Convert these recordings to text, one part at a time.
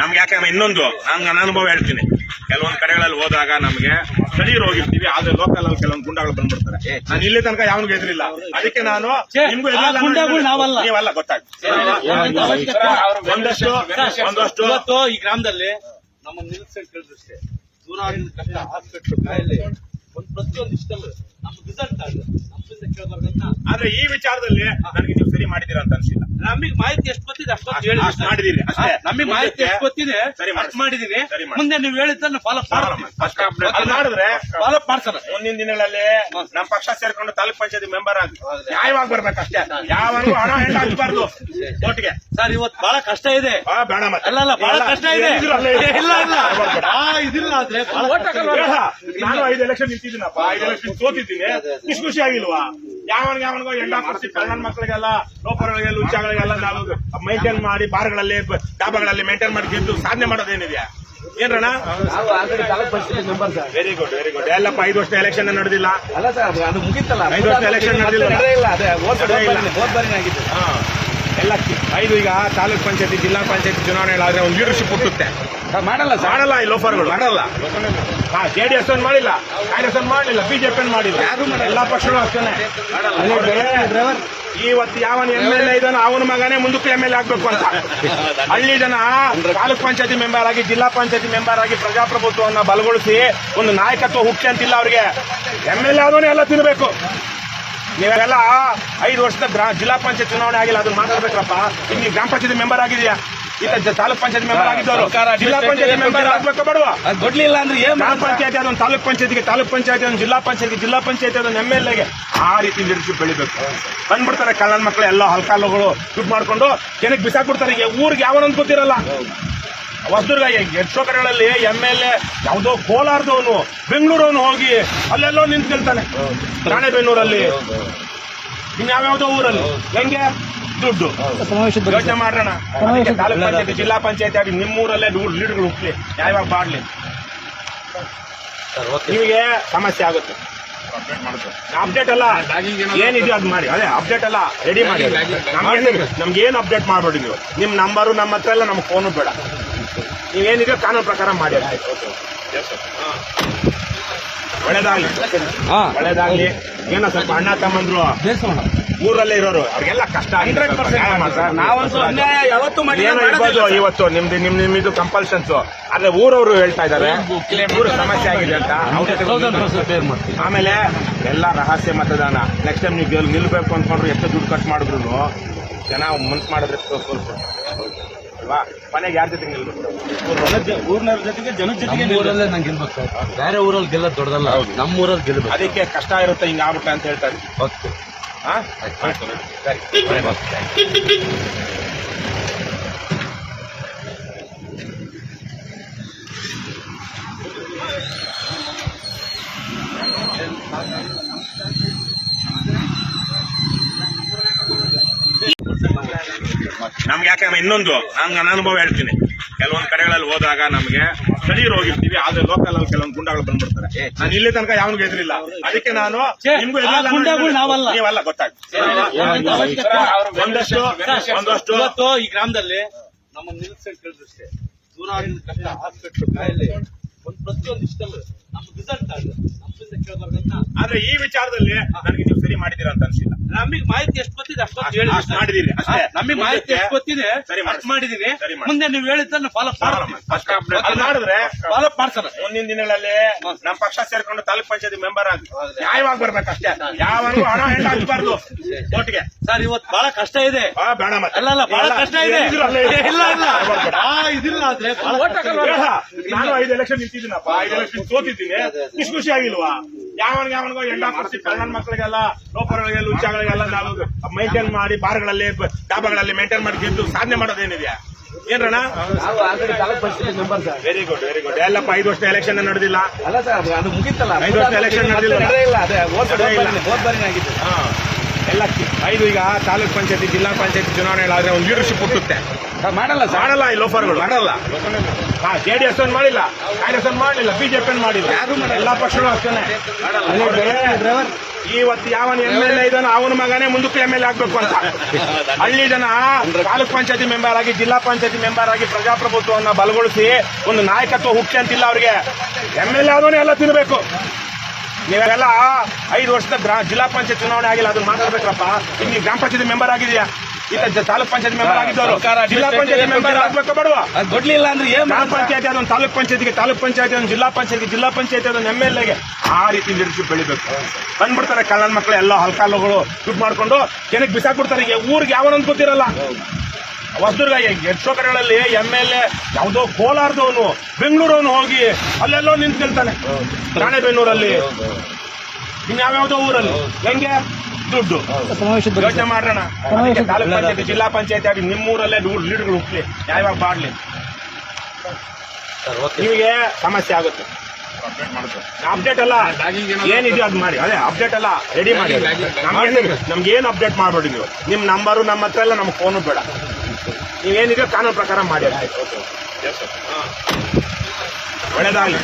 ನಮ್ಗೆ ಯಾಕೆ ಇನ್ನೊಂದು? ನಾನು ನನ್ನ ಅನುಭವ ಹೇಳ್ತೀನಿ. ಕೆಲವೊಂದು ಕಡೆಗಳಲ್ಲಿ ಹೋದಾಗ ನಮ್ಗೆ ಸರಿ ಹೋಗಿರ್ತೀವಿ ಆದ್ರೆ ಲೋಕಲ್ ಅಲ್ಲಿ ಕೆಲವೊಂದು ಗುಂಡಗಳು ಬಂದ್ಬಿಡ್ತಾರೆ. ನಾನು ಇಲ್ಲಿ ತನಕ ಯಾವನಿಗೂ ಎದುರಿಲ್ಲ ಅದಕ್ಕೆ ನಾನು ನಿಮ್ಗೂ ಗುಂಡಗಳು ನಾವಲ್ಲ. ನೀವಲ್ಲ ಗೊತ್ತಾಗ್ತದೆ ಒಂದಷ್ಟು ಒಂದಷ್ಟು ಈ ಗ್ರಾಮದಲ್ಲಿ ನಮ್ಮ ನಿಲ್ಸನ್ ಕೇಳಿದಷ್ಟೇ ನೂರಾರು ಕಷ್ಟ ಹಾಸ್ಪಿಟ್ಲ್ ಕಾಯಿಲೆ. ಒಂದು ಪ್ರತಿಯೊಂದು ಇಷ್ಟ ನಮ್ಮ ರಿಸಲ್ಟ್ ಆಗ ನಮ್ಮಿಂದ ಕೇಳಬಾರ್ದಂತ ಆದ್ರೆ ಈ ವಿಚಾರದಲ್ಲಿ ನನಗೆ ಮಾಡಿದೀರ ಅಂತ ಅನ್ಸಿಲ್ಲ. ನಮಗೆ ಮಾಹಿತಿ ಎಷ್ಟು ಗೊತ್ತಿದೆ ಅಷ್ಟೊಂದು ಮಾಡಿದೀರಿ, ಅಷ್ಟೇ. ನಮಗೆ ಮಾಹಿತಿ ಎಷ್ಟು ಗೊತ್ತಿದೆ ಸರಿ ಮಾಡಿದೀನಿ. ಮುಂದೆ ನೀವು ಹೇಳಿದ್ದನ್ನು ಫಾಲೋ ಮಾಡಿದ್ರೆ ಫಾಲೋ ಮಾಡ್ತಾರೆ ಮುಂದಿನ ದಿನಗಳಲ್ಲಿ ನಮ್ಮ ಪಕ್ಷ ಸೇರ್ಕೊಂಡು ತಾಲೂಕ್ ಪಂಚಾಯತಿ ಮೆಂಬರ್ ಆಗಿ ನ್ಯಾಯವಾಗಿ ಬರ್ಬೇಕಷ್ಟೇ. ಯಾವಾಗ ಹಣ ಹೆಂಡ ಒಟ್ಟಿಗೆ ಸರ್ ಇವತ್ತು ಬಹಳ ಕಷ್ಟ ಇದೆ. ಬೇಡ ಮತ್ತೆ. ಅಲ್ಲ ಬಹಳ ಕಷ್ಟ ಇದೆ. ಇಲ್ಲ ಇಲ್ಲ. ಇದಿಲ್ಲ ಆದ್ರೆ ನಾನು ಐದು ಎಲೆಕ್ಷನ್ ನಿಂತಿದ್ದೀನಪ್ಪ. ಐದು ಎಲೆಕ್ಷನ್ ಸೋತಿದ್ದೀನಿ. ಖುಷಿ ಖುಷಿ ಆಗಿಲ್ವಾ? ಯಾವನಿಗೆ ಯಾವನಿಗೋ ಎಂಡ ಕೊಡ್ಸಿ ಕಳ್ಳನ ಮಕ್ಕಳಿಗೆಲ್ಲ ಲೋಪರ್ಗಳಿಗೆ ಲುಚ್ಚಾಗಳಿಗೆಲ್ಲ ನಾವು ಮೈಂಟೈನ್ ಮಾಡಿ ಬಾರ್ಗಳಲ್ಲಿ ಡಾಬಾಗಳಲ್ಲಿ ಮೇಂಟೈನ್ ಮಾಡಿ ಗೆದ್ದು ಸಾಧನೆ ಮಾಡೋದೇನಿದೆಯಾ? ಏನ್ರಣ ವೆರಿ ಗುಡ್ ವೆರಿ ಗುಡ್ ಎಲ್ಲಪ್ಪ ಐದು ವರ್ಷ ಎಲೆಕ್ಷನ್ ನಡೆದಿಲ್ಲ. ಅಲ್ಲ ಸರ್ ಅದು- ಅದು ಮುಗಿತಲ್ಲ. ಐದು ವರ್ಷ ಎಲೆಕ್ಷನ್ ನಡೆದಿಲ್ಲ. ಎಲ್ಲ ಐದು ಈಗ ತಾಲೂಕ್ ಪಂಚಾಯತಿ ಜಿಲ್ಲಾ ಪಂಚಾಯತಿ ಚುನಾವಣೆಗಳಾದ್ರೆ ಒಂದು ಲೀಡರ್ಶಿಪ್ ಹುಟ್ಟುತ್ತೆ. ಮಾಡಲ್ಲ ಮಾಡಲ್ಲ ಈ ಲೋಫರ್ಗಳು ಮಾಡಲ್ಲ. ಹಾ ಜೆಡಿಎಸ್ ಅನ್ನು ಮಾಡಿಲ್ಲ ಕಾಂಗ್ರೆಸ್ ಅನ್ನು ಮಾಡಲಿಲ್ಲ ಬಿಜೆಪಿ ಅನ್ನು ಮಾಡಿಲ್ಲ. ಎಲ್ಲಾ ಪಕ್ಷಗಳು ಅಷ್ಟೇನೆ. ಇವತ್ತು ಯಾವನ ಎಂ ಎಲ್ ಎ ಇದ್ದಾನೋ ಅವನ ಮಗನೇ ಮುಂದಕ್ಕೆ ಎಂ ಎಲ್ ಎ ಆಗ್ಬೇಕು ಅಂತ. ಹಳ್ಳಿ ಜನ ತಾಲೂಕ್ ಪಂಚಾಯತಿ ಮೆಂಬರ್ ಆಗಿ ಜಿಲ್ಲಾ ಪಂಚಾಯತಿ ಮೆಂಬರ್ ಆಗಿ ಪ್ರಜಾಪ್ರಭುತ್ವವನ್ನು ಬಲಗೊಳಿಸಿ ಒಂದು ನಾಯಕತ್ವ ಹುಟ್ಟಿ ಅಂತಿಲ್ಲ ಅವರಿಗೆ. ಎಂ ಎಲ್ ಎ ಆದವನೇ ಎಲ್ಲ ತಿನ್ಬೇಕು. ನೀವೆಲ್ಲ ಐದು ವರ್ಷದ ಜಿಲ್ಲಾ ಪಂಚಾಯತ್ ಚುನಾವಣೆ ಆಗಿಲ್ಲ ಅದನ್ನ ಮಾತಾಡ್ಬೇಕಪ್ಪ. ಈಗ ನೀವು ಗ್ರಾಮ ಪಂಚಾಯತಿ ಮೆಂಬರ್ ಆಗಿದೆಯಾ ಜ- ತಾಲೂಕ್ ಪಂಚಾಯತ್ ಮೆಂಬರ್ ಆಗಿದ್ದವರು. ಜಿಲ್ಲಾ ಪಂಚಾಯತ್ ಮೆಂಬರ್ ಆಗ್ಬೇಕು ಬಡವ. ಕೊಡ್ಲಿಲ್ಲ ಅಂದ್ರೆ ಏನು ಗ್ರಾಮ ಪಂಚಾಯತಿ ಅದೊಂದು ತಾಲೂಕ್ ಪಂಚಾಯತ್ಗೆ ತಾಲೂಕ್ ಪಂಚಾಯತಿ ಒಂದು ಜಿಲ್ಲಾ ಪಂಚಾಯತಿ ಜಿಲ್ಲಾ ಪಂಚಾಯತಿ ಅದೊಂದು ಎಂ ಎಲ್ ಎಗೆ ಆ ರೀತಿ ಲೀಡರ್ಶಿಪ್ ಬೆಳಿಬೇಕು. ಬಂದ್ಬಿಡ್ತಾರೆ ಕಳ್ಳನ ಮಕ್ಕಳು ಎಲ್ಲ ಹಲ್ಕಾಲುಗಳು ದುಡ್ಡು ಮಾಡ್ಕೊಂಡು ಜನಕ್ಕೆ ಬಿಸಾಕ್ಬಿಡ್ತಾರೆ ಈಗ ಊರಿಗೆ ಯಾವನೊಂದು ಗೊತ್ತಿರಲ್ಲ. ಹೊಸದುರ್ಗ ಎಷ್ಟೋ ಕಡೆಗಳಲ್ಲಿ ಎಂ ಎಲ್ ಎ ಯಾವುದೋ ಕೋಲಾರದವನು ಬೆಂಗಳೂರವನು ಹೋಗಿ ಅಲ್ಲೆಲ್ಲೋ ನಿಂತ್ಕೊಳ್ತಾನೆ. ರಾಣೆಬೆನ್ನೂರಲ್ಲಿ. ಇನ್ಯಾವ್ಯಾವುದೋ ಊರಲ್ಲಿ. ಹೆಂಗೆ? ದುಡ್ಡು. ಯೋಚನೆ ಮಾಡೋಣ ತಾಲೂಕ್ ಪಂಚಾಯತಿ ಜಿಲ್ಲಾ ಪಂಚಾಯತಿ ಆಗಿ ನಿಮ್ಮೂರಲ್ಲೇ ಲೀಡ್ಗಳು ಹುಟ್ಟಲಿ ಯಾವಾಗ ಬಾಡ್ಲಿ. ನಿಮಗೆ ಸಮಸ್ಯೆ ಆಗುತ್ತೆ. ಅಪ್ಡೇಟ್ ಅಲ್ಲ. ಏನಿದೆಯೋ ಅದು ಮಾಡಿ. ಅದೇ ಅಪ್ಡೇಟ್ ಅಲ್ಲ. ರೆಡಿ ಮಾಡಿ. ನಮ್ಗೆ ಏನು ಅಪ್ಡೇಟ್ ಮಾಡಬೇಡಿ ನೀವು. ನಿಮ್ಮ ನಂಬರು ನಮ್ಮ ಹತ್ರ ಎಲ್ಲ ನಮ್ಗೆ ಫೋನು ಬೇಡ. ನೀವೇನಿದೆಯೋ ಕಾನೂನು ಪ್ರಕಾರ ಮಾಡಿ. ಒಳ್ಳೇದಾಗ್ಲಿ. ಒಳ್ಳೇದಾಗ್ಲಿ. ಏನೋ ಸ್ವಲ್ಪ ಅಣ್ಣ ತಮ್ಮಂದ್ರು. ಊರಲ್ಲೇ ಇರೋರು. ಅವ್ರಿಗೆಲ್ಲ ಕಷ್ಟ ಹಂಡ್ರೆಡ್ ನಾವಂತೂ ಅನ್ಯಾಯ ಯಾವತ್ತೂ ಏನೋ ಇರ್ಬೋದು ಇವತ್ತು ನಿಮ್ದು ನಿಮ್ ನಿಮ್ಮಿದು ಕಂಪಲ್ಷನ್ಸ್ ಆದ್ರೆ ಊರವರು ಹೇಳ್ತಾ ಇದ್ದಾರೆ ಊರು ಸಮಸ್ಯೆ ಆಗಿದೆ ಅಂತ ಆಮೇಲೆ ಎಲ್ಲ ರಹಸ್ಯ ಮತದಾನ. ನೆಕ್ಸ್ಟ್ ಟೈಮ್ ನೀವು ಗೆಲ್ ನಿಲ್ಬೇಕು ಅನ್ಕೊಂಡ್ರು ಎಷ್ಟು ದುಡ್ಡು ಖರ್ಚು ಮಾಡಿದ್ರು ಜನ ಮನ್ಸು ಮಾಡಿದ್ರೆ ಸ್ವಲ್ಪ ಅಲ್ವಾ ಮನೆಗೆ ಯಾರ ಜೊತೆ ನಿಲ್ಬೇಕು ಊರ್ನವ್ರ ಜೊತೆಗೆ ಜನ ಜೊತೆಗೆ ಊರಲ್ಲೇ ನಂಗೆ ಗೆಲ್ಬೇಕು ಸರ್. ಬೇರೆ ಊರಲ್ಲಿ ಗೆಲ್ಲ ದೊಡ್ಡದಲ್ಲ ನಮ್ಮ ಊರಲ್ಲಿ ಗೆಲ್ಲಬೇಕು ಅದಕ್ಕೆ ಕಷ್ಟ ಇರುತ್ತೆ ಹಿಂಗ ಆಗ್ಬಿಟ್ಟ ಅಂತ ಹೇಳ್ತಾರೆ ಓಕೆ. ಹಾ ಸರಿ. ನಮ್ಗೆ ಯಾಕೆ ಇನ್ನೊಂದು. ನಾನು ನನ್ನ ಅನುಭವ ಹೇಳ್ತೀನಿ. ಕೆಲವೊಂದು ಕಡೆಗಳಲ್ಲಿ ಹೋದಾಗ ನಮಗೆ ಸ್ಥಳೀಯರು ಹೋಗಿರ್ತೀವಿ ಆದ್ರೆ ಲೋಕಲ್ ಅಲ್ಲಿ ಕೆಲವೊಂದು ಗುಂಡಗಳು ಬಂದ್ಬಿಡ್ತಾರೆ. ನಾನು ಇಲ್ಲಿ ತನಕ ಯಾವನಿಗೂ ಎದುರಿಲ್ಲ ಅದಕ್ಕೆ ನಾನು ನಿಮ್ಗೂ ನಾವಲ್ಲ. ನೀವಲ್ಲ ಗೊತ್ತಾಗ್ತದೆ ಒಂದಷ್ಟು ಒಂದಷ್ಟು ಈ ಗ್ರಾಮದಲ್ಲಿ ನಮ್ಮ ನಿಲ್ಸನ್ ಕೇಳಿದಷ್ಟೇ ನೂರಾರು ಕಷ್ಟ ಹಾಸ್ಪಿಟ್ಲ್ ಕಾಯಿಲೆ ಒಂದು ಪ್ರತಿಯೊಂದು ಇಷ್ಟ ನಮ್ಮ ರಿಸಲ್ಟ್ ಆಗ ನಮ್ಮಿಂದ ಕೇಳಬಾರ್ದಂತ ಆದ್ರೆ ಈ ವಿಚಾರದಲ್ಲಿ ನನಗೆ ನೀವು ಸರಿ ಮಾಡಿದಿರ ಅಂತ ಅನ್ಸಿಲ್ಲ. ನಮಗೆ ಮಾಹಿತಿ ಎಷ್ಟು ಗೊತ್ತಿದೆ ಅಷ್ಟೊಂದು ಅಷ್ಟ್- ಹೇಳಿ ಅಷ್ಟ್ ಮಾಡಿದೀರಿ, ಅಷ್ಟೇ. ನಮಗೆ ಮಾಹಿತಿ ಎಷ್ಟು ಗೊತ್ತಿದೆ ಸರಿ ಮಾಡಿ. ಮಾಡಿದೀನಿ. ಸರಿ ಮಾಡಿ. ಮುಂದೆ ನೀವು ಹೇಳಿದ್ದನ್ನು ಫಾಲೋ ಅದು ಮಾಡಿದ್ರೆ ಫಾಲೋ ಮಾಡ್ತಾರೆ ಮುಂದಿನ ದಿನಗಳಲ್ಲಿ ನಮ್ಮ ಪಕ್ಷ ಸೇರ್ಕೊಂಡು ತಾಲೂಕ್ ಪಂಚಾಯತಿ ಮೆಂಬರ್ ಆಗಿ ನ್ಯಾಯವಾಗಿ ಬರ್ಬೇಕಷ್ಟೇ. ಯಾವಾಗ ಹಣ ಹೆಂಡ ಹಚ್ಚಬಾರ್ದು ಒಟ್ಟಿಗೆ ಸರ್ ಇವತ್ತು ಬಹಳ ಕಷ್ಟ ಇದೆ. ಬೇಡ ಮತ್ತೆ. ಅಲ್ಲ ಅಲ್ಲ ಬಹಳ ಕಷ್ಟ ಇದೆ. ಇಲ್ಲ ಇಲ್ಲ ಇದಿಲ್ಲ ಆದ್ರೆ ನಾನು ಐದು ಎಲೆಕ್ಷನ್ ನಿಂತಿದ್ದೀನಪ್ಪ. ಐದು ಎಲೆಕ್ಷನ್ ಸೋತಿದ್ದೀನಿ. ಖುಷಿ ಖುಷಿ ಆಗಿಲ್ವಾ? ಯಾವನಿಗೆ ಯಾವನಿಗೋ ಎಂಡ ಕೊಡ್ಸಿ ಕಳ್ಳನ ಮಕ್ಕಳಿಗೆಲ್ಲ ಲೋಪರ್ಗಳಿಗೆ ಲುಚ್ಚಾಗಳಿಗೆಲ್ಲ ನಾವು ಮೈಂಟೈನ್ ಮಾಡಿ ಬಾರ್ಗಳಲ್ಲಿ, ಡಾಬಾಗಳಲ್ಲಿ ಮೇಂಟೈನ್ ಮಾಡಿ ಗೆದ್ದು ಸಾಧನೆ ಮಾಡೋದೇನಿದೆಯಾ? ಏನ್ರಣ ವೆರಿ ಗುಡ್ ವೆರಿ ಗುಡ್ ಎಲ್ಲಪ್ಪ, ಐದು ವರ್ಷ ಎಲೆಕ್ಷನ್ ನಡೆದಿಲ್ಲ. ಐದು ವರ್ಷ ಎಲೆಕ್ಷನ್ ನಡೆದಿಲ್ಲ. ಎಲ್ಲ ಐದು ಈಗ ತಾಲೂಕ್ ಪಂಚಾಯತಿ, ಜಿಲ್ಲಾ ಪಂಚಾಯತಿ ಚುನಾವಣೆಗಳಾದ್ರೆ ಒಂದು ಲೀಡರ್ಶಿಪ್ ಹುಟ್ಟುತ್ತೆ. ಮಾಡಲ್ಲ ಮಾಡಲ್ಲ ಈ ಲೋಫರ್ಗಳು ಮಾಡಲ್ಲ. ಜೆ ಡಿ ಎಸ್ ಅನ್ ಮಾಡಿಲ್ಲ ಕಾಂಗ್ರೆಸ್ ಅನ್ ಮಾಡಲಿಲ್ಲ ಬಿಜೆಪಿ ಅನ್ ಮಾಡಿಲ್ಲ. ಎಲ್ಲಾ ಪಕ್ಷಗಳು ಅಷ್ಟೇನೆ. ಇವತ್ತು ಯಾವನ ಎಂ ಎಲ್ ಎ ಇದ್ದಾನೋ ಅವನ ಮಗನೇ ಮುಂದಕ್ಕೆ ಎಂ ಎಲ್ ಎ ಆಗ್ಬೇಕು ಅಂತ. ಹಳ್ಳಿ ಜನ ತಾಲೂಕ್ ಪಂಚಾಯತಿ ಮೆಂಬರ್ ಆಗಿ ಜಿಲ್ಲಾ ಪಂಚಾಯತಿ ಮೆಂಬರ್ ಆಗಿ ಪ್ರಜಾಪ್ರಭುತ್ವವನ್ನು ಬಲಗೊಳಿಸಿ ಒಂದು ನಾಯಕತ್ವ ಹುಟ್ಟಿ ಅಂತಿಲ್ಲ ಅವರಿಗೆ. ಎಂ ಎಲ್ ಎ ಆದವನೇ ಎಲ್ಲ ತಿನ್ಬೇಕು. ನೀವೆಲ್ಲ ಐದು ವರ್ಷದ ಜಿಲ್ಲಾ ಪಂಚಾಯತ್ ಚುನಾವಣೆ ಆಗಿಲ್ಲ ಅದನ್ನ ಮಾತಾಡ್ಬೇಕಪ್ಪ. ಈಗ ನೀವು ಗ್ರಾಮ ಪಂಚಾಯತಿ ಮೆಂಬರ್ ಆಗಿದೆಯಾ ಜ- ತಾಲೂಕ್ ಪಂಚಾಯತ್ ಮೆಂಬರ್ ಆಗಿದ್ದವರು. ಜಿಲ್ಲಾ ಪಂಚಾಯತ್ ಮೆಂಬರ್ ಆಗ್ಬೇಕು ಬಡವ ಕೊಡ್ಲಿಲ್ಲ ಅಂದ್ರೆ ಏನ್ ಗ್ರಾಮ ಪಂಚಾಯತಿ ಅದೊಂದು ತಾಲೂಕ್ ಪಂಚಾಯತ್ಗೆ ತಾಲೂಕ್ ಪಂಚಾಯತಿ ಒಂದು ಜಿಲ್ಲಾ ಪಂಚಾಯಿತಿ ಜಿಲ್ಲಾ ಪಂಚಾಯತಿ ಅದೊಂದು ಎಂ ಎಲ್ ಎಗೆ ಆ ರೀತಿ ಲೀಡರ್ಶಿಪ್ ಬೆಳಿಬೇಕು. ಬಂದ್ಬಿಡ್ತಾರೆ ಕಳ್ಳನ ಮಕ್ಕಳು ಎಲ್ಲ ಹಲ್ಕಾಲುಗಳು ದುಡ್ಡು ಮಾಡ್ಕೊಂಡು ಜನಕ್ಕೆ ಬಿಸಾಕ್ಬಿಡ್ತಾರೆ ಈಗ ಊರಿಗೆ ಯಾವನೊಂದು ಗೊತ್ತಿರಲ್ಲ. ಹೊಸದುರ್ಗ ಎಷ್ಟೋ ಕಡೆಗಳಲ್ಲಿ ಎಂ ಎಲ್ ಎ ಯಾವುದೋ ಕೋಲಾರದವನು ಬೆಂಗಳೂರವನು ಹೋಗಿ ಅಲ್ಲೆಲ್ಲೋ ನಿಂತ್ಕೊಳ್ತಾನೆ. ರಾಣೆಬೆನ್ನೂರಲ್ಲಿ. ಇನ್ಯಾವ್ಯಾವುದೋ ಊರಲ್ಲಿ. ಹೆಂಗೆ? ದುಡ್ಡು. ಯೋಚನೆ ಮಾಡೋಣ ತಾಲೂಕ್ ಪಂಚಾಯತಿ ಜಿಲ್ಲಾ ಪಂಚಾಯತಿ ಆಗಿ ನಿಮ್ಮೂರಲ್ಲೇ ಲೀಡ್ಗಳು ಹುಟ್ಲಿ. ಯಾವಾಗ ಬಾಡ್ಲಿ? ನಿಮಗೆ ಸಮಸ್ಯೆ ಆಗುತ್ತೆ. ಅಪ್ಡೇಟ್ ಅಲ್ಲ. ಏನಿದೆಯೋ ಅದು ಮಾಡಿ. ಅದೇ ಅಪ್ಡೇಟ್ ಅಲ್ಲ. ರೆಡಿ ಮಾಡಿ. ನಮ್ಗೆ ನಮ್ಗೆ ಏನು ಅಪ್ಡೇಟ್ ಮಾಡಬೇಡಿ ನೀವು. ನಿಮ್ಮ ನಂಬರು ನಮ್ಮ ಹತ್ರ ಎಲ್ಲ ನಮ್ಗೆ ಫೋನು ಬೇಡ. ನೀವೇನಿದೆಯೋ ಕಾನೂನು ಪ್ರಕಾರ ಮಾಡಿ. ಹಾ. ಒಳ್ಳೇದಾಗ್ಲಿ.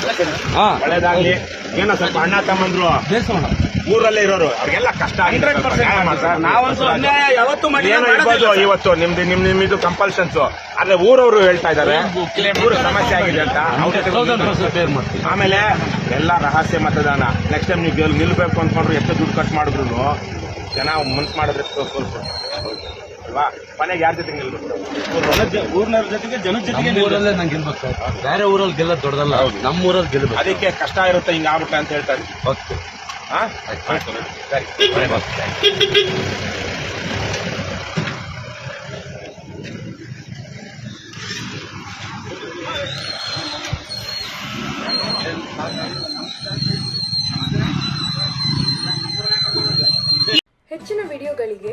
ಹಾ. ಒಳ್ಳೇದಾಗ್ಲಿ. ಏನೋ ಸ್ವಲ್ಪ ಅಣ್ಣ ತಮ್ಮಂದ್ರು. ಊರಲ್ಲೇ ಇರೋರು. ಅವ್ರಿಗೆಲ್ಲ ಕಷ್ಟ ಹಂಡ್ರೆಡ್ ನಾವಂತೂ ಅನ್ಯಾಯ ಯಾವತ್ತೂ ಮಾಡಿ ಏನೋ ಇರ್ಬೋದು ಇವತ್ತು ನಿಮ್ದು ನಿಮ್ ನಿಮ್ಮಿದು ಕಂಪಲ್ಷನ್ಸ್ ಆದ್ರೆ ಊರವರು ಹೇಳ್ತಾ ಇದ್ದಾರೆ ಊರು ಸಮಸ್ಯೆ ಆಗಿದೆ ಅಂತ ಆಮೇಲೆ ಎಲ್ಲ ರಹಸ್ಯ ಮತದಾನ. ನೆಕ್ಸ್ಟ್ ಟೈಮ್ ನೀವು ಗೆಲ್ ನಿಲ್ಬೇಕು ಅಂದ್ಕೊಂಡ್ರು ಎಷ್ಟು ದುಡ್ಡು ಕಟ್ ಮಾಡಿದ್ರು ಜನ ಮನ್ಸು ಮಾಡಿದ್ರೆ ಸ್ವಲ್ಪ ಸ್ವಲ್ಪ ಅಲ್ವಾ? ಮನೆಗೆ ಯಾರ ಜೊತೆ ನಿಲ್ಬೇಕು ಊರ್ನವ್ರ ಜೊತೆಗೆ ಜನದ ಜೊತೆಗೆ ಊರಲ್ಲೇ ನಂಗೆ ಗೆಲ್ಬೇಕು ಸರ್. ಬೇರೆ ಊರಲ್ಲಿ ಗೆಲ್ಲ ದೊಡ್ಡದಲ್ಲ ನಮ್ಮ ಊರಲ್ಲಿ ಗೆಲ್ಲಬೇಕು ಅದಕ್ಕೆ ಕಷ್ಟ ಇರುತ್ತೆ ಹಿಂಗ ಆಗ್ಬಿಟ್ಟ ಅಂತ ಹೇಳ್ತಾರೆ ಓಕೆ. ಹಾ ಸರಿ. ಹೆಚ್ಚಿನ ವಿಡಿಯೋಗಳಿಗೆ